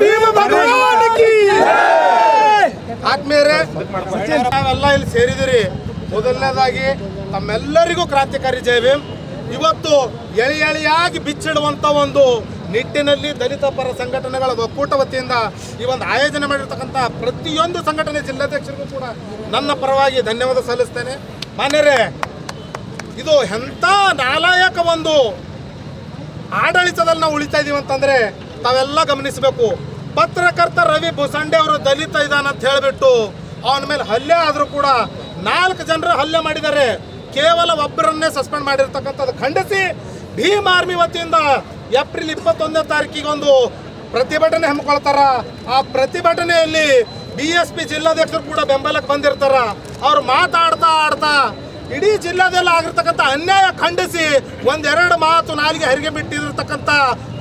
ಭೀಮ ಭಗವಾನ್ ಕಿ ನಾವೆಲ್ಲ ಇಲ್ಲಿ ಸೇರಿದಿರಿ ಮೊದಲನೇದಾಗಿ ತಮ್ಮೆಲ್ಲರಿಗೂ ಕ್ರಾಂತಿಕಾರಿ ಜಯ ಭೀಮ್. ಇವತ್ತು ಎಳಿ ಎಳೆಯಾಗಿ ಬಿಚ್ಚಿಡುವಂತ ಒಂದು ನಿಟ್ಟಿನಲ್ಲಿ ದಲಿತ ಪರ ಸಂಘಟನೆಗಳ ಒಕ್ಕೂಟ ವತಿಯಿಂದ ಈ ಒಂದು ಆಯೋಜನೆ ಮಾಡಿರ್ತಕ್ಕಂಥ ಪ್ರತಿಯೊಂದು ಸಂಘಟನೆ ಜಿಲ್ಲಾಧ್ಯಕ್ಷರಿಗೂ ಕೂಡ ನನ್ನ ಪರವಾಗಿ ಧನ್ಯವಾದ ಸಲ್ಲಿಸ್ತೇನೆ. ಮಾನ್ಯರೇ, ಇದು ಎಂಥ ನಾಲಾಯಕ ಒಂದು ಆಡಳಿತದಲ್ಲಿ ನಾವು ಉಳಿತಾ ಇದೀವಿ ಅಂತಂದ್ರೆ ತಾವೆಲ್ಲ ಗಮನಿಸಬೇಕು. ಪತ್ರಕರ್ತ ರವಿ ಬುಸಂಡೆ ಅವರು ದಲಿತ ಇದಾನ ಅಂತ ಹೇಳಿಬಿಟ್ಟು ಅವನ ಮೇಲೆ ಹಲ್ಲೆ ಆದರೂ ಕೂಡ ನಾಲ್ಕು ಜನರು ಹಲ್ಲೆ ಮಾಡಿದ್ದಾರೆ. ಕೇವಲ ಒಬ್ಬರನ್ನೇ ಸಸ್ಪೆಂಡ್ ಮಾಡಿರ್ತಕ್ಕಂಥದ್ದು. ಖಂಡಿಸಿ, ಭೀಮ್ ಆರ್ಮಿ ವತಿಯಿಂದ ಏಪ್ರಿಲ್ ಇಪ್ಪತ್ತೊಂದನೇ ತಾರೀಕಿಗೆ ಒಂದು ಪ್ರತಿಭಟನೆ ಹಮ್ಮಿಕೊಳ್ತಾರ. ಆ ಪ್ರತಿಭಟನೆಯಲ್ಲಿ ಬಿ ಎಸ್ ಪಿ ಜಿಲ್ಲಾಧ್ಯಕ್ಷರು ಕೂಡ ಬೆಂಬಲಕ್ಕೆ ಬಂದಿರ್ತಾರ. ಅವ್ರು ಮಾತಾಡ್ತಾ ಆಡ್ತಾ ಇಡೀ ಜಿಲ್ಲಾದಲ್ಲಿ ಆಗಿರ್ತಕ್ಕಂಥ ಅನ್ಯಾಯ ಖಂಡಿಸಿ ಒಂದೆರಡು ಮಾತು ನಾಲಿಗೆ ಹರಿಗೆ ಬಿಟ್ಟಿರತಕ್ಕಂಥ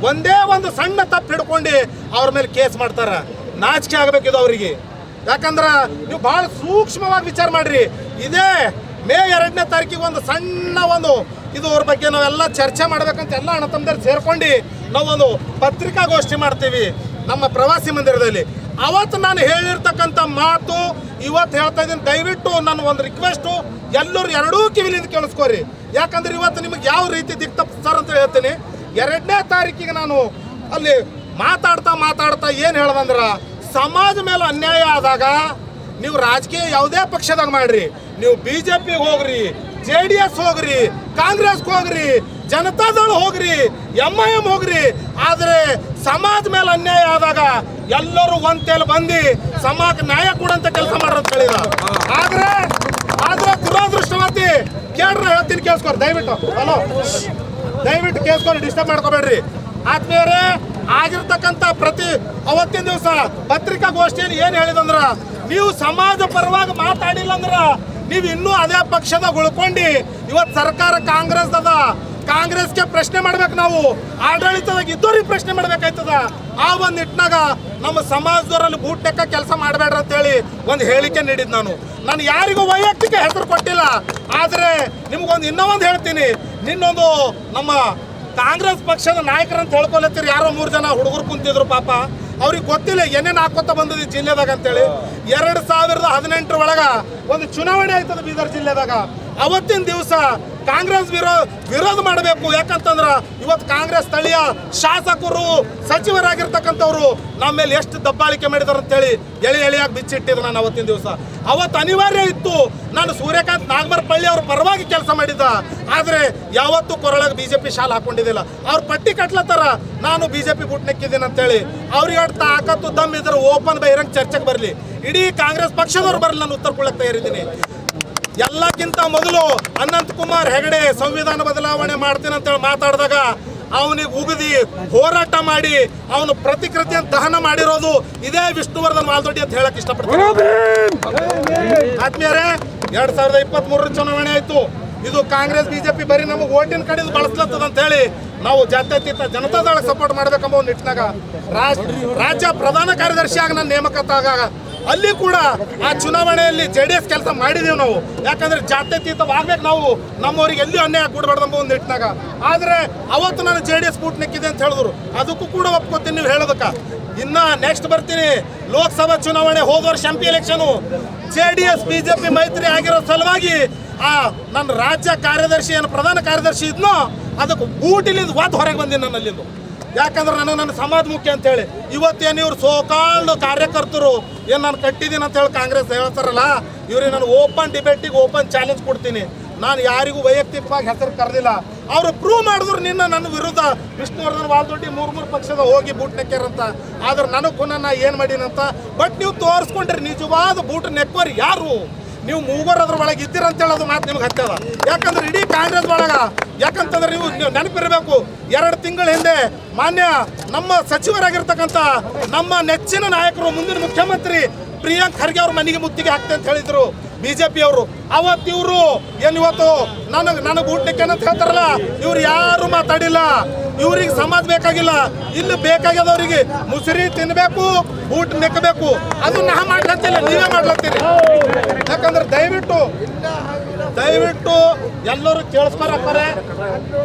ಒಂದೇ ಒಂದು ಸಣ್ಣ ತಪ್ಪು ಹಿಡ್ಕೊಂಡು ಅವ್ರ ಮೇಲೆ ಕೇಸ್ ಮಾಡ್ತಾರೆ. ನಾಚಿಕೆ ಆಗಬೇಕಿದು ಅವರಿಗೆ. ಯಾಕಂದ್ರೆ ನೀವು ಬಹಳ ಸೂಕ್ಷ್ಮವಾಗಿ ವಿಚಾರ ಮಾಡ್ರಿ. ಇದೇ ಮೇ ಎರಡನೇ ತಾರೀಕಿಗೆ ಒಂದು ಸಣ್ಣ ಒಂದು ಇದು ಅವ್ರ ಬಗ್ಗೆ ನಾವೆಲ್ಲ ಚರ್ಚೆ ಮಾಡ್ಬೇಕಂತ ಎಲ್ಲ ಅಣ್ಣ ತಮ್ಮದಲ್ಲಿ ಸೇರ್ಕೊಂಡು ನಾವೊಂದು ಪತ್ರಿಕಾಗೋಷ್ಠಿ ಮಾಡ್ತೀವಿ ನಮ್ಮ ಪ್ರವಾಸಿ ಮಂದಿರದಲ್ಲಿ. ಅವತ್ತು ನಾನು ಹೇಳಿರ್ತಕ್ಕಂಥ ಮಾತು ಇವತ್ತು ಹೇಳ್ತಾ ಇದ್ದೀನಿ. ದಯವಿಟ್ಟು ನನ್ನ ಒಂದು ರಿಕ್ವೆಸ್ಟು ಎಲ್ಲರೂ ಎರಡೂ ಕಿವಿಲಿಂದ ಕೇಳಿಸ್ಕೊರಿ ಯಾಕಂದ್ರೆ ಇವತ್ತು ನಿಮಗೆ ಯಾವ ರೀತಿ ದಿಕ್ ಸರ್ ಅಂತ ಹೇಳ್ತೀನಿ. ಎರಡನೇ ತಾರೀಕಿಗೆ ನಾನು ಅಲ್ಲಿ ಮಾತಾಡ್ತಾ ಮಾತಾಡ್ತಾ ಏನು ಹೇಳ್ದಂದ್ರೆ, ಸಮಾಜ ಮೇಲೆ ಅನ್ಯಾಯ ಆದಾಗ ನೀವು ರಾಜಕೀಯ ಯಾವುದೇ ಪಕ್ಷದಾಗ ಮಾಡ್ರಿ. ನೀವು ಬಿ ಜೆ ಪಿಗೆ ಹೋಗ್ರಿ ಜೆ ಡಿ ಎಸ್ ಹೋಗ್ರಿ ಕಾಂಗ್ರೆಸ್ ಹೋಗ್ರಿ, ಜನತಾದಳ ಹೋಗ್ರಿ ಎಂ ಐ ಎಂ ಹೋಗ್ರಿ. ಆದರೆ ಸಮಾಜ ಮೇಲೆ ಅನ್ಯಾಯ ಆದಾಗ ಎಲ್ಲರೂ ಒಂತೇಲಿ ಬಂದು ಸಮಾಜ ನ್ಯಾಯ ಕೊಡಂತ ಕೆಲಸ ಮಾಡೋದು ಹೇಳಿದ ಆದ್ರೆ ಆದ್ರೆ ದುರಾದೃಷ್ಟವತಿ ಕೇಳ್ರ ಹೇಳ್ತೀನಿ ಕೇಳಿಸ್ಕೊರಿ, ದಯವಿಟ್ಟು. ಹಲೋ ದಯವಿಟ್ಟು ಕೇಳಿಸ್ಕೊಂಡು ಡಿಸ್ಟರ್ಬ್ ಮಾಡ್ಕೋಬೇಡ್ರಿ. ಆದ್ಮೇಲೆ ಆಗಿರ್ತಕ್ಕಂಥ ಪ್ರತಿ ಅವತ್ತಿನ ದಿವಸ ಪತ್ರಿಕಾಗೋಷ್ಠಿಯಲ್ಲಿ ಏನು ಹೇಳಿದಂದ್ರ, ನೀವು ಸಮಾಜ ಪರವಾಗಿ ಮಾತಾಡಿಲ್ಲ ಅಂದ್ರ ನೀವು ಇನ್ನೂ ಅದೇ ಪಕ್ಷದಾಗ ಉಳ್ಕೊಂಡು. ಇವತ್ತು ಸರ್ಕಾರ ಕಾಂಗ್ರೆಸ್ ಅದ ಕಾಂಗ್ರೆಸ್ಗೆ ಪ್ರಶ್ನೆ ಮಾಡ್ಬೇಕು ನಾವು. ಆಡಳಿತದಾಗ ಇದ್ದವ್ರಿಗೆ ಪ್ರಶ್ನೆ ಮಾಡ್ಬೇಕಾಯ್ತದ. ಆ ಒಂದು ನಿಟ್ಟಿನಾಗ ನಮ್ಮ ಸಮಾಜದವರಲ್ಲಿ ಬೂಟ್ ಲೆಕ್ಕ ಕೆಲಸ ಮಾಡಬೇಡ್ರಿ ಅಂತೇಳಿ ಒಂದು ಹೇಳಿಕೆ ನೀಡಿದ್ದು ನಾನು. ನಾನು ಯಾರಿಗೂ ವೈಯಕ್ತಿಕ ಹೆಸರು ಕೊಟ್ಟಿಲ್ಲ. ಆದರೆ ನಿಮ್ಗೊಂದು ಇನ್ನೂ ಒಂದು ಹೇಳ್ತೀನಿ. ನಿನ್ನೊಂದು ನಮ್ಮ ಕಾಂಗ್ರೆಸ್ ಪಕ್ಷದ ನಾಯಕರಂತ ಹೇಳ್ಕೊಲತ್ತೀರಿ ಯಾರೋ ಮೂರು ಜನ ಹುಡುಗರು ಕುಂತಿದ್ರು ಪಾಪ. ಅವ್ರಿಗೆ ಗೊತ್ತಿಲ್ಲ ಏನೇನು ಹಾಕೋತ ಬಂದದ ಜಿಲ್ಲೆದಾಗ ಅಂತೇಳಿ. ಎರಡು ಸಾವಿರದ ಹದಿನೆಂಟರ ಒಳಗೆ ಒಂದು ಚುನಾವಣೆ ಆಯ್ತದ ಬೀದರ್ ಜಿಲ್ಲೆದಾಗ. ಅವತ್ತಿನ ದಿವಸ ಕಾಂಗ್ರೆಸ್ ವಿರೋ, ವಿರೋಧ ಮಾಡಬೇಕು. ಯಾಕಂತಂದ್ರೆ ಇವತ್ತು ಕಾಂಗ್ರೆಸ್ ಸ್ಥಳೀಯ ಶಾಸಕರು, ಸಚಿವರಾಗಿರ್ತಕ್ಕಂಥವ್ರು ನಮ್ಮ ಮೇಲೆ ಎಷ್ಟು ದಬ್ಬಾಳಿಕೆ ಮಾಡಿದಾರೆ ಅಂತೇಳಿ ಎಳೆ ಎಳೆಯಾಗಿ ಬಿಚ್ಚಿಟ್ಟಿದ್ರು ನಾನು ಅವತ್ತಿನ ದಿವಸ. ಅವತ್ತು ಅನಿವಾರ್ಯ ಇತ್ತು. ನಾನು ಸೂರ್ಯಕಾಂತ್ ನಾಗಮರ್ ಪಳ್ಳಿ ಅವ್ರ ಪರವಾಗಿ ಕೆಲಸ ಮಾಡಿದ್ದ. ಆದರೆ ಯಾವತ್ತೂ ಕೊರಳಾಗ ಪಿ ಶಾಲ್ ಹಾಕೊಂಡಿದ್ದಿಲ್ಲ. ಅವ್ರ ಪಟ್ಟಿ ಕಟ್ಲತ್ತಾರ. ನಾನು ಬಿಜೆಪಿ ಬುಟ್ ನೆಕ್ಕಿದ್ದೀನಿ ಅಂತೇಳಿ. ಅವ್ರಿಗೆ ಅಡ್ತ ತಾಕತ್ತು ದಮ್ ಇದ್ರೆ ಓಪನ್ ಬಹಿರಂಗ ಚರ್ಚೆಗೆ ಬರಲಿ. ಇಡೀ ಕಾಂಗ್ರೆಸ್ ಪಕ್ಷದವ್ರು ಬರಲಿ ನಾನು ಉತ್ತರ ಕೊಡಕ್ಕೆ ತಯಾರಿದ್ದೀನಿ. ಎಲ್ಲಕ್ಕಿಂತ ಮೊದಲು ಅನಂತ್ ಕುಮಾರ್ ಹೆಗಡೆ ಸಂವಿಧಾನ ಬದಲಾವಣೆ ಮಾಡ್ತೀನಿ ಅಂತೇಳಿ ಮಾತಾಡಿದಾಗ ಅವನಿಗೆ ಉಗಿದಿ ಹೋರಾಟ ಮಾಡಿ ಅವನು ಪ್ರತಿಕೃತಿಯನ್ನು ದಹನ ಮಾಡಿರೋದು ಇದೇ ವಿಷ್ಣುವರ್ಧನ್ ಮಾಲ್ದೊಡ್ಡಿ ಅಂತ ಹೇಳಕ್ ಇಷ್ಟಪಡ್ತೀನಿ. ಆತ್ಮೀಯರೇ, ಎರಡ್ ಸಾವಿರದ ಇಪ್ಪತ್ತ್ ಮೂರರ ಚುನಾವಣೆ ಆಯ್ತು. ಇದು ಕಾಂಗ್ರೆಸ್, ಬಿಜೆಪಿ ಬರೀ ನಮಗೆ ಓಟಿನ ಕಡೆ ಬಳಸ್ಲತ್ತದ ಅಂತ ಹೇಳಿ ನಾವು ಜಾತ್ಯತೀತ ಜನತಾದಳ ಸಪೋರ್ಟ್ ಮಾಡ್ಬೇಕಂಬ ಒಂದು ನಿಟ್ಟಿನಾಗ ರಾಜ್ಯ ಪ್ರಧಾನ ಕಾರ್ಯದರ್ಶಿಯಾಗಿ ನಾನು ಆಗಾಗ ಅಲ್ಲಿ ಕೂಡ ಆ ಚುನಾವಣೆಯಲ್ಲಿ ಜೆ ಡಿ ಎಸ್ ಕೆಲಸ ಮಾಡಿದೀವಿ ನಾವು. ಯಾಕಂದ್ರೆ ಜಾತ್ಯತೀತವಾಗ್ಬೇಕು ನಾವು. ನಮ್ಮವರಿಗೆ ಎಲ್ಲಿ ಅನ್ಯಾಯ ಕೊಡಬಾರ್ದಂಬ ಒಂದು ನಿಟ್ಟಿನಾಗ. ಆದರೆ ಅವತ್ತು ನಾನು ಜೆ ಡಿ ಎಸ್ ಬೂಟ್ ನಿಕ್ಕಿದೆ ಅಂತ ಹೇಳಿದ್ರು. ಅದಕ್ಕೂ ಕೂಡ ಒಪ್ಕೋತೀನಿ ನೀವು ಹೇಳೋದಕ್ಕೆ. ಇನ್ನ ನೆಕ್ಸ್ಟ್ ಬರ್ತೀನಿ. ಲೋಕಸಭಾ ಚುನಾವಣೆ ಹೋದ ವರ್ಷ M P election J D S BJP ಮೈತ್ರಿ ಆಗಿರೋ ಸಲುವಾಗಿ ಆ ನನ್ನ ರಾಜ್ಯ ಕಾರ್ಯದರ್ಶಿ ಏನು ಪ್ರಧಾನ ಕಾರ್ಯದರ್ಶಿ ಇದ್ನೋ, ಅದಕ್ಕೆ ಬೂಟಿಲಿಂದ ವಾತ್ ಹೊರಗೆ ಬಂದೀನಿ ನಾನು ಅಲ್ಲಿಂದು. ಯಾಕಂದ್ರೆ ನನಗೆ ನನ್ನ ಸಮಾಜ ಮುಖ್ಯ ಅಂತೇಳಿ ಇವತ್ತೇನು ಇವ್ರು ಸೋಕಾಲ್ಡ್ ಕಾರ್ಯಕರ್ತರು, ಏನು ನಾನು ಕಟ್ಟಿದ್ದೀನಿ ಅಂತ ಹೇಳಿ ಕಾಂಗ್ರೆಸ್ ಹೇಳ್ತಾರಲ್ಲ, ಇವ್ರಿಗೆ ನಾನು ಓಪನ್ ಡಿಬೇಟಿಗೆ ಓಪನ್ ಚಾಲೆಂಜ್ ಕೊಡ್ತೀನಿ. ನಾನು ಯಾರಿಗೂ ವೈಯಕ್ತಿಕವಾಗಿ ಹೆಸರು ಕರೆದಿಲ್ಲ. ಅವರು ಪ್ರೂವ್ ಮಾಡಿದ್ರು ನಿನ್ನ ನನ್ನ ವಿರುದ್ಧ. ವಿಷ್ಣುವರ್ಧನ್ ವಾಲ್ದೊಡ್ಡಿ ಮೂರು ಮೂರು ಪಕ್ಷದ ಹೋಗಿ ಬೂಟ್ ನೆಕ್ಕ್ಯಾರಂತ. ಆದ್ರೆ ನನಗೂ ನಾ ಏನು ಮಾಡೀನಂತ ಬಟ್ ನೀವು ತೋರಿಸ್ಕೊಂಡ್ರಿ ನಿಜವಾದ ಬೂಟ್ ನೆಕ್ಕೋರು ಯಾರು? ನೀವು ಮೂವರು ಅದ್ರ ಒಳಗೆ ಇದ್ದೀರಂತ ಹೇಳೋದು ಮಾತು ನಿಮ್ಗೆ ಹತ್ತದ ಯಾಕಂದ್ರೆ ಇಡೀ ಕಾಂಗ್ರೆಸ್ ಒಳಗ, ಯಾಕಂತಂದ್ರೆ ನೀವು ನೀವು ನೆನಪಿರಬೇಕು, ಎರಡು ತಿಂಗಳ ಹಿಂದೆ ಮಾನ್ಯ ನಮ್ಮ ಸಚಿವರಾಗಿರ್ತಕ್ಕಂಥ ನಮ್ಮ ನೆಚ್ಚಿನ ನಾಯಕರು, ಮುಂದಿನ ಮುಖ್ಯಮಂತ್ರಿ ಪ್ರಿಯಾಂಕ್ ಖರ್ಗೆ ಅವ್ರ ಮನೆಗೆ ಮುತ್ತಿಗೆ ಹಾಕ್ತೆ ಅಂತ ಹೇಳಿದ್ರು ಬಿಜೆಪಿ ಅವರು. ಅವತ್ತು ಇವರು ಏನ್ ಇವತ್ತು? ನನಗೆ ನನಗೆ ಊಟಕ್ಕೆ ಅಂತ ಹೇಳ್ತಾರಲ್ಲ, ಇವ್ರು ಯಾರು ಮಾತಾಡಿಲ್ಲ. ಇವ್ರಿಗೆ ಸಮಾಜ ಬೇಕಾಗಿಲ್ಲ. ಇಲ್ಲಿ ಬೇಕಾಗ್ಯದವ್ರಿಗೆ ಮುಸುರಿ ತಿನ್ಬೇಕು, ಊಟ ನೆಕ್ಕಬೇಕು ಅದು ನಾ ಮಾಡ್ಲತ್ತಿಲ್ಲ, ನೀವೇ ಮಾಡ್ಲತ್ತೀರಿ. ಯಾಕಂದ್ರೆ ದಯವಿಟ್ಟು ದಯವಿಟ್ಟು ಎಲ್ಲರೂ ಕೇಳಿಸ್ಕೊಳಪ್ಪರೆ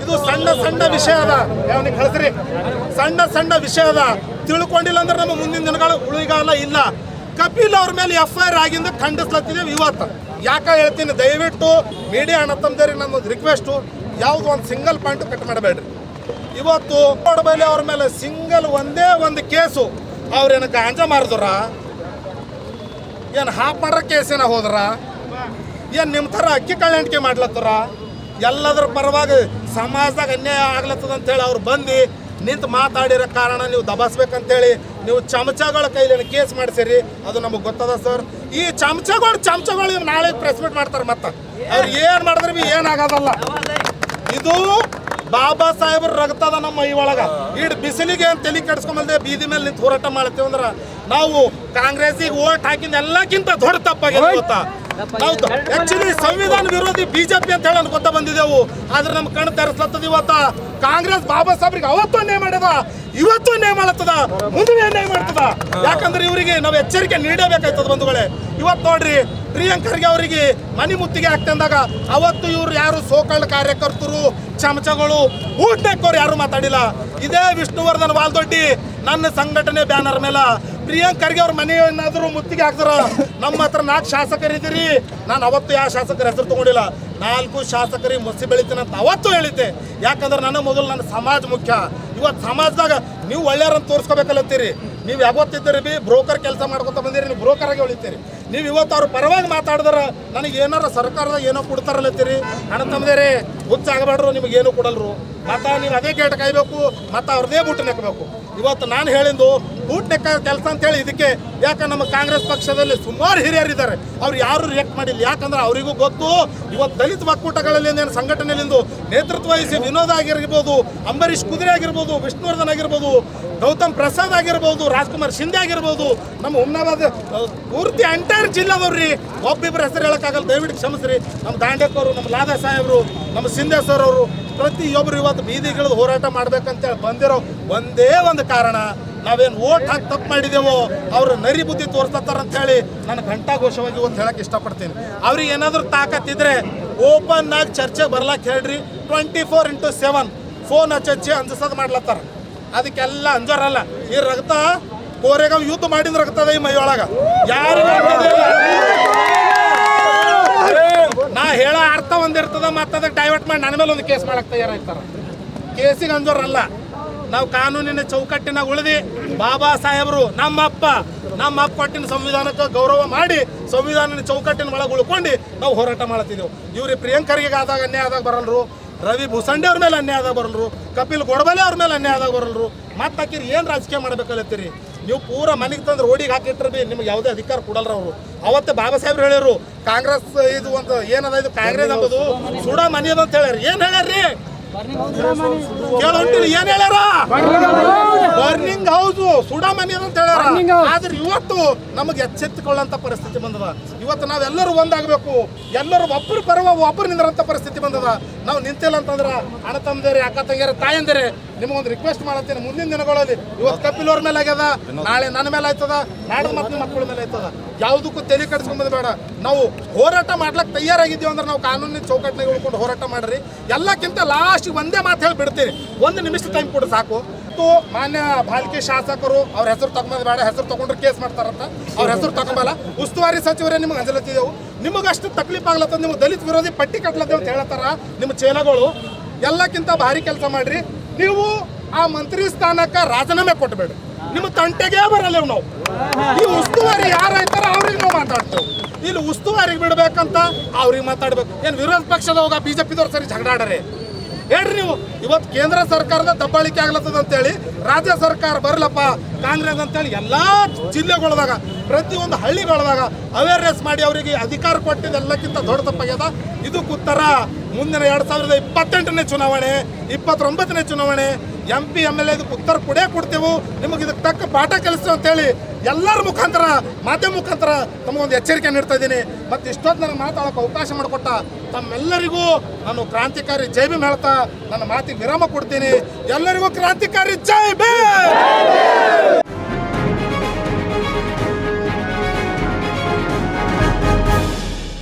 ಇದು ಸಣ್ಣ ಸಣ್ಣ ವಿಷಯ ಅದ. ಅವನಿಗೆ ಕಳಿಸ್ರಿ? ಸಣ್ಣ ಸಣ್ಣ ವಿಷಯ ಅದ. ತಿಳ್ಕೊಂಡಿಲ್ಲ ಅಂದ್ರೆ ನಮ್ಮ ಮುಂದಿನ ದಿನಗಳು ಉಳಿಗಾಲ ಇಲ್ಲ. ಕಪಿಲ್ ಅವ್ರ ಮೇಲೆ ಎಫ್ ಐ ಆರ್ ಆಗಿಂದ ಖಂಡಿಸ್ಲತ್ತಿದ್ದೇವೆ ಇವತ್ತು. ಯಾಕ ಹೇಳ್ತೀನಿ, ದಯವಿಟ್ಟು ಮೀಡಿಯಾ ಅಣ್ಣ ನನ್ನೊಂದು ರಿಕ್ವೆಸ್ಟು ಯಾವುದು ಒಂದು ಸಿಂಗಲ್ ಪಾಯಿಂಟ್ ಕಟ್ ಮಾಡಬೇಡ್ರಿ. ಇವತ್ತು ಕೋಡಬೈಲಿ ಅವ್ರ ಮೇಲೆ ಸಿಂಗಲ್ ಒಂದೇ ಒಂದು ಕೇಸು. ಅವ್ರೇನು ಗಾಂಜಾ ಮಾರಿದ್ರ ಏನು ಹಾಪ್ ಮಾಡ್ರ ಕೇಸೇನ ಹೋದ್ರ? ಏನು ನಿಮ್ಮ ಥರ ಅಕ್ಕಿ ಕಳ್ಳಂಟಿಕೆ ಮಾಡ್ಲತ್ತರ? ಎಲ್ಲದ್ರ ಪರವಾಗಿ ಸಮಾಜದಾಗ ಅನ್ಯಾಯ ಆಗ್ಲತ್ತದ ಅಂತೇಳಿ ಅವ್ರು ಬಂದು ನಿಂತು ಮಾತಾಡಿರೋ ಕಾರಣ ನೀವು ದಬಾಸ್ಬೇಕಂತೇಳಿ ನೀವು ಚಮಚಗಳ ಕೈಲಿ ಕೇಸ್ ಮಾಡಿಸಿರಿ. ಅದು ನಮಗೆ ಗೊತ್ತದ ಸರ್ ಈ ಚಮಚಗಳು ಚಮಚಗಳು ನಾಳೆ ಪ್ರೆಸ್ ಮೀಟ್ ಮಾಡ್ತಾರೆ ಮತ್ತೆ. ಅವ್ರು ಏನು ಮಾಡಿದ್ರೆ ಭೀ ಏನಾಗೋದಲ್ಲ ಇದು ಬಾಬಾ ಸಾಹೇಬ್ರ ರಗ್ತದ ನಮ್ಮ ಮೈ ಒಳಗ. ಇಡ್ ಬಿಸಿಲಿಗೆ ಅಂತ ತಲೆ ಕೆಡಿಸ್ಕೊಂಬಲ್ದೆ ಬೀದಿ ಮೇಲೆ ನಿಂತು ಹೋರಾಟ ಮಾಡ್ತೇವೆ ಅಂದ್ರ ನಾವು ಕಾಂಗ್ರೆಸ್ಸಿಗೆ ಓಟ್ ಹಾಕಿದ ಎಲ್ಲಕ್ಕಿಂತ ದೊಡ್ಡ ತಪ್ಪಾಗಿದೆ ಗೊತ್ತಾ? ನಾವು ಆಕ್ಚುಲಿ ಸಂವಿಧಾನ ವಿರೋಧಿ ಬಿಜೆಪಿ ಅಂತ ಹೇಳಿ ಅನ್ಕೊತ ಬಂದಿದ್ದೆವು. ಆದ್ರೆ ನಮ್ಮ ಕಣ್ಣು ತೆರೆಸ್ಲತ್ತದ ಇವತ್ತ. ಕಾಂಗ್ರೆಸ್ ಬಾಬಾ ಸಾಹೇಬ್ರಿಗೆ ಅವತ್ತು ಮಾಡ್ಯದ ಇವತ್ತು ಅನ್ಯಾಯ ಮಾಡತ್ತದ ಮುಂದೆ ಅನ್ಯಾಯ ಮಾಡ್ತದ? ಯಾಕಂದ್ರೆ ಇವರಿಗೆ ನಾವು ಎಚ್ಚರಿಕೆ ನೀಡಬೇಕಾಯ್ತದ ಬಂಧುಗಳೇ. ಇವತ್ತು ನೋಡ್ರಿ, ಪ್ರಿಯಾಂಕ್ ಅವರಿಗೆ ಮನಿ ಮುತ್ತಿಗೆ ಹಾಕ್ತಂದಾಗ ಅವತ್ತು ಇವ್ರು ಯಾರು ಸೋಕಳ್ಳ ಕಾರ್ಯಕರ್ತರು, ಚಮಚಗಳು, ಊಟಕ್ಕೋರು ಯಾರು ಮಾತಾಡಿಲ್ಲ. ಇದೇ ವಿಷ್ಣುವರ್ಧನ್ ವಾಲ್ದೊಡ್ಡಿ, ನನ್ನ ಸಂಘಟನೆ ಬ್ಯಾನರ್ ಮೇಲೆ. ಪ್ರಿಯಾಂಕ್ ಅವ್ರ ಮನೆ ಏನಾದರೂ ಮುತ್ತಿಗೆ ಹಾಕ್ತಾರ. ನಮ್ಮ ಹತ್ರ ನಾಲ್ಕು ಶಾಸಕರಿದ್ದೀರಿ ನಾನು ಅವತ್ತು ಯಾವ ಶಾಸಕರ ಹೆಸರು ತಗೊಂಡಿಲ್ಲ. ನಾಲ್ಕು ಶಾಸಕರಿಗೆ ಮಸಿ ಬೆಳಿತೀನಿ ಅಂತ ಅವತ್ತು ಹೇಳಿದ್ದೆ. ಯಾಕಂದ್ರೆ ನನ್ನ ಮೊದಲು ನನ್ನ ಸಮಾಜ ಮುಖ್ಯ. ಇವತ್ತು ಸಮಾಜದಾಗ ನೀವು ಒಳ್ಳೆಯವ್ರನ್ನ ತೋರಿಸ್ಕೋಬೇಕಲ್ಲತ್ತೀರಿ ನೀವು ಯಾವತ್ತಿದ್ದೀರಿ ಬಿ? ಬ್ರೋಕರ್ ಕೆಲಸ ಮಾಡ್ಕೊತ ಬಂದಿರಿ, ನೀವು ಬ್ರೋಕರಾಗಿ ಉಳಿತೀರಿ. ನೀವು ಇವತ್ತು ಅವ್ರ ಪರವಾಗಿ ಮಾತಾಡಿದ್ರ ನನಗೆ ಏನಾರ ಸರ್ಕಾರದ ಏನೋ ಕೊಡ್ತಾರಲ್ಲತ್ತೀರಿ ಹಣ ತಮ್ಮದೇರಿ, ಹುಚ್ಚ ಆಗಬೇಡ್ರು ನಿಮಗೆ ಏನೂ ಕೊಡಲ್ರು. ಮತ್ತು ನೀವು ಅದೇ ಗೇಟ್ ಕಾಯ್ಬೇಕು, ಮತ್ತು ಅವ್ರದೇ ಬೂಟ್ ನೆಕ್ಕಬೇಕು ಇವತ್ತು ನಾನು ಹೇಳಿದ್ದು ಬೂಟ್ ನೆಕ್ಕ ಕೆಲಸ ಅಂತೇಳಿ ಇದಕ್ಕೆ, ಯಾಕೆ ನಮ್ಮ ಕಾಂಗ್ರೆಸ್ ಪಕ್ಷದಲ್ಲಿ ಸುಮಾರು ಹಿರಿಯರಿದ್ದಾರೆ. ಅವ್ರು ಯಾರು ರಿಯಾಕ್ಟ್ ಮಾಡಿಲ್ಲ. ಯಾಕಂದ್ರೆ ಅವರಿಗೂ ಗೊತ್ತು, ಇವತ್ತು ದಲಿತ ಒಕ್ಕೂಟಗಳಲ್ಲಿ ಏನು ಸಂಘಟನೆಯಲ್ಲಿಂದು ನೇತೃತ್ವ ವಹಿಸಿ ವಿನೋದ್ ಆಗಿರ್ಬೋದು, ಅಂಬರೀಷ್ ಕುದುರೆ ಆಗಿರ್ಬೋದು, ವಿಷ್ಣುವರ್ಧನ್ ಆಗಿರ್ಬೋದು, ಗೌತಮ್ ಪ್ರಸಾದ್ ಆಗಿರ್ಬೋದು, ರಾಜ್ಕುಮಾರ್ ಶಿಂದೆ ಆಗಿರ್ಬೋದು, ನಮ್ಮ ಹುಮ್ನಾಬಾದ್ ಪೂರ್ತಿ ಎಂಟೈರ್ ಜಿಲ್ಲಾದವ್ರಿ ಒಬ್ಬಿಬ್ಬರ ಹೆಸರು ಹೇಳಕ್ಕಾಗಲ್ಲ. ದಯವಿಟ್ಟು ಕ್ಷಮಿಸ್ರಿ. ನಮ್ಮ ದಾಂಡೇಕವರು ನಮ್ಮ ಲಾದಾ ಸಾಹೇಬರು, ನಮ್ಮ ಸಿಂಧೆ ಸರ್ ಅವರು ಪ್ರತಿಯೊಬ್ಬರು ಇವತ್ತು ಬೀದಿಗಿಳಿದು ಹೋರಾಟ ಮಾಡ್ಬೇಕಂತೇಳಿ ಬಂದಿರೋ ಒಂದೇ ಒಂದು ಕಾರಣ, ನಾವೇನು ಓಟ್ ಹಾಕಿ ತಪ್ಪು ಮಾಡಿದೆವೋ, ಅವ್ರು ನರಿ ಬುದ್ಧಿ ಅಂತ ಹೇಳಿ ನಾನು ಘಂಟಾಘೋಷವಾಗಿ ಒಂದು ಹೇಳಕ್ ಇಷ್ಟಪಡ್ತೀನಿ. ಅವ್ರಿಗೆ ಏನಾದರೂ ತಾಕತ್ತಿದ್ರೆ ಓಪನ್ ಆಗಿ ಚರ್ಚೆ ಬರ್ಲಾಕ್ ಹೇಳ್ರಿ. Twenty four into seven phone ಹಚ್ಚಿ ಅಂಜಸದ್ ಮಾಡ್ಲತ್ತಾರ. ಅದಕ್ಕೆಲ್ಲ ಅಂಜೋರಲ್ಲ ಈ ರಕ್ತ ಕೋರೆಗಾವ್ ಯುದ್ಧ ಮಾಡಿದ್ರೆ ರಕ್ತದ ಈ ಮೈಯೊಳಗ ಯಾರು. ನಾ ಹೇಳ ಅರ್ಥ ಒಂದಿರ್ತದ ಅದಕ್ಕೆ ಡೈವರ್ಟ್ ಮಾಡಿ ನನ್ನ ಮೇಲೆ ಒಂದು ಕೇಸ್ ಮಾಡಕ್ ತಯಾರಾಗ್ತಾರ ಕೇಸಿಗೆ ಅಂಜೋರಲ್ಲ. ನಾವು ಕಾನೂನಿನ ಚೌಕಟ್ಟಿನಾಗ ಉಳಿದಿ ಬಾಬಾ ಸಾಹೇಬರು ನಮ್ಮಪ್ಪ ನಮ್ಮ ಅಪ್ಪ ಕೊಟ್ಟಿನ ಸಂವಿಧಾನಕ್ಕೆ ಗೌರವ ಮಾಡಿ ಸಂವಿಧಾನದ ಚೌಕಟ್ಟಿನ ಒಳಗೆ ಉಳ್ಕೊಂಡು ನಾವು ಹೋರಾಟ ಮಾಡ್ತಿದ್ದೆವು ಇವ್ರಿ ಪ್ರಿಯಾಂಕರಿಗೆ ಆದಾಗ ಅನ್ಯಾಯ ಆದಾಗ ಬರಲ್ರು, ರವಿ ಭೂಸಂಡೆ ಅವ್ರ ಮೇಲೆ ಅನ್ಯಾಯ ಆದಾಗ ಬರಲ್ರು, ಕಪಿಲ್ ಗೊಡಬಲೆ ಅವ್ರ ಮೇಲೆ ಅನ್ಯಾಯ ಆದಾಗ ಬರಲ್ರು. ಮತ್ತೆ ಹಾಕಿರಿ ಏನು ರಾಜಕೀಯ ಮಾಡ್ಬೇಕಲ್ಲತ್ತೀರಿ? ನೀವು ಪೂರ ಮನೆಗೆ ತಂದ್ರೆ ರೋಡಿಗೆ ಹಾಕಿಟ್ರೆ ಬಿ ನಿಮ್ಗೆ ಯಾವುದೇ ಅಧಿಕಾರ ಕೊಡಲ್ರ ಅವರು. ಅವತ್ತು ಬಾಬಾ ಸಾಹೇಬ್ರು ಹೇಳಿರು ಕಾಂಗ್ರೆಸ್ ಇದು ಒಂದು ಏನದ ಇದು ಕಾಂಗ್ರೆಸ್ ಅಂಬುದು? ಸುಡ ಮನಿ ಅದ ಅಂತ ಹೇಳ್ಯಾರ. ಏನ್ ಹೇಳ್ಯಾರ್ರಿ? ಕೇಳ ಹೊಂಟಿರಿ ಏನ್ ಹೇಳ್ಯಾರ? ಬರ್ನಿಂಗ್ ಹೌಸ್ ಸುಡ ಮನಿ ಅದ ಅಂತ ಹೇಳ್ಯಾರ. ಆದ್ರೆ ಇವತ್ತು ನಮಗೆ ಎಚ್ಚೆತ್ತುಕೊಳ್ಳಂತ ಪರಿಸ್ಥಿತಿ ಬಂದದ. ಇವತ್ತು ನಾವೆಲ್ಲರೂ ಒಂದಾಗಬೇಕು. ಎಲ್ಲರೂ ಒಬ್ಬರು ಪರವ ಒಬ್ಬರು ನಿಂದ್ರಂತ ಪರಿಸ್ಥಿತಿ ಬಂದದ. ನಾವು ನಿಂತಿಲ್ಲ ಅಂತಂದ್ರ ಅಣ್ಣ ತಮ್ಮದೇರಿ ಅಕ್ಕ ತಂಗಿಯರ ತಾಯಂದಿರಿ ನಿಮಗೊಂದು ರಿಕ್ವೆಸ್ಟ್ ಮಾಡತ್ತೀನಿ. ಮುಂದಿನ ದಿನಗಳಲ್ಲಿ ಇವತ್ತು ಕಪಿಲ್ ಅವ್ರ ಮೇಲೆ ಆಗ್ಯದ ನಾಳೆ ನನ್ನ ಮೇಲೆ ಆಯ್ತದ ನಾಳೆ ಮತ್ತೆ ಮಕ್ಕಳ ಮೇಲೆ ಆಯ್ತದ. ಯಾವುದಕ್ಕೂ ತಲೆ ಕೆಡಿಸ್ಕೊಂಬದ್ ಬೇಡ ನಾವು ಹೋರಾಟ ಮಾಡ್ಲಕ್ ತಯಾರಾಗಿದ್ದೀವಿ ಅಂದ್ರೆ ನಾವು ಕಾನೂನಿನ ಚೌಕಟ್ಟಿನಾಗ ಉಳ್ಕೊಂಡು ಹೋರಾಟ ಮಾಡ್ರಿ. ಎಲ್ಲಕ್ಕಿಂತ ಲಾಸ್ಟ್ ಒಂದೇ ಮಾತು ಹೇಳಿ ಬಿಡ್ತೀರಿ ಒಂದು ನಿಮಿಷ ಟೈಮ್ ಕೊಡು ಸಾಕು. ಮತ್ತು ಮಾನ್ಯ ಬಾಲ್ಕಿ ಶಾಸಕರು ಅವ್ರ ಹೆಸರು ತಗೊಂಬದ್ ಬೇಡ ಹೆಸರು ತಗೊಂಡ್ರೆ ಕೇಸ್ ಮಾಡ್ತಾರಂತ. ಅವ್ರ ಹೆಸರು ತಗೊಂಬಲ್ಲ. ಉಸ್ತುವಾರಿ ಸಚಿವರೇ ನಿಮ್ಗೆ ಅಂಜಲತ್ತಿದೆವು. ನಿಮಗಷ್ಟು ತಕ್ಲೀಫ್ ಆಗ್ಲತ್ತ ನಿಮ್ಗೆ ದಲಿತ ವಿರೋಧಿ ಪಟ್ಟಿ ಕಟ್ಲತ್ತೇವೆ ಅಂತ ಹೇಳತ್ತಾರ ನಿಮ್ಮ ಚೇಲಗಳು. ಎಲ್ಲಕ್ಕಿಂತ ಭಾರಿ ಕೆಲಸ ಮಾಡ್ರಿ. ನೀವು ಆ ಮಂತ್ರಿ ಸ್ಥಾನಕ್ಕೆ ರಾಜೀನಾಮೆ ಕೊಟ್ಬೇಡಿ ನಿಮ್ಮ ತಂಟೆಗೆ ಬರಲ್ಲ ನಾವು. ಈ ಉಸ್ತುವಾರಿ ಯಾರೈತಾರ ಅವ್ರಿಗೆ ನಾವು ಮಾತಾಡ್ತೇವೆ. ಇಲ್ಲಿ ಉಸ್ತುವಾರಿಗೆ ಬಿಡ್ಬೇಕಂತ ಅವ್ರಿಗೆ ಮಾತಾಡ್ಬೇಕು. ಏನು ವಿರೋಧ ಪಕ್ಷದ ಹೋಗ ಬಿಜೆಪಿದವ್ರು ಸರಿ ಜಗಳಾಡರೆ ಹೇಳ್ರಿ ನೀವು, ಇವತ್ತು ಕೇಂದ್ರ ಸರ್ಕಾರದ ದಬ್ಬಾಳಿಕೆ ಆಗ್ಲತ್ತದ ಅಂತೇಳಿ, ರಾಜ್ಯ ಸರ್ಕಾರ ಬರಲಪ್ಪ, ಕಾಂಗ್ರೆಸ್ ಅಂತೇಳಿ ಎಲ್ಲಾ ಜಿಲ್ಲೆಗಳದಾಗ, ಪ್ರತಿಯೊಂದು ಹಳ್ಳಿಗಳದಾಗ ಅವೇರ್ನೆಸ್ ಮಾಡಿ ಅವರಿಗೆ ಅಧಿಕಾರ ಕೊಟ್ಟಿದ್ದೆಲ್ಲಕ್ಕಿಂತ ದೊಡ್ಡ ತಪ್ಪಾಗ್ಯದ? ಇದಕ್ಕೆ ಉತ್ತರ ಮುಂದಿನ ಎರಡ್ ಸಾವಿರದ ಇಪ್ಪತ್ತೆಂಟನೇ ಚುನಾವಣೆ, ಇಪ್ಪತ್ತೊಂಬತ್ತನೇ ಚುನಾವಣೆ M P M L A ಉತ್ತರ ಕೊಡೇ ಕೊಡ್ತೇವೆ. ನಿಮಗೆ ಇದಕ್ಕೆ ತಕ್ಕ ಪಾಠ ಕಲಿಸ್ತು ಅಂತೇಳಿ ಎಲ್ಲರ ಮುಖಾಂತರ, ಮಾಧ್ಯಮ ಮುಖಾಂತರ ತಮಗೊಂದು ಎಚ್ಚರಿಕೆ ನೀಡ್ತಾ ಇದ್ದೀನಿ. ಮತ್ತು ಇಷ್ಟೊತ್ತು ನನಗೆ ಮಾತಾಡೋಕೆ ಅವಕಾಶ ಮಾಡಿಕೊಟ್ಟ ತಮ್ಮೆಲ್ಲರಿಗೂ ನಾನು ಕ್ರಾಂತಿಕಾರಿ ಜೈ ಭೀಮ್ ಹೇಳ್ತಾ ನನ್ನ ಮಾತಿಗೆ ವಿರಾಮ ಕೊಡ್ತೀನಿ. ಎಲ್ಲರಿಗೂ ಕ್ರಾಂತಿಕಾರಿ ಜೈ ಭೀಮ್!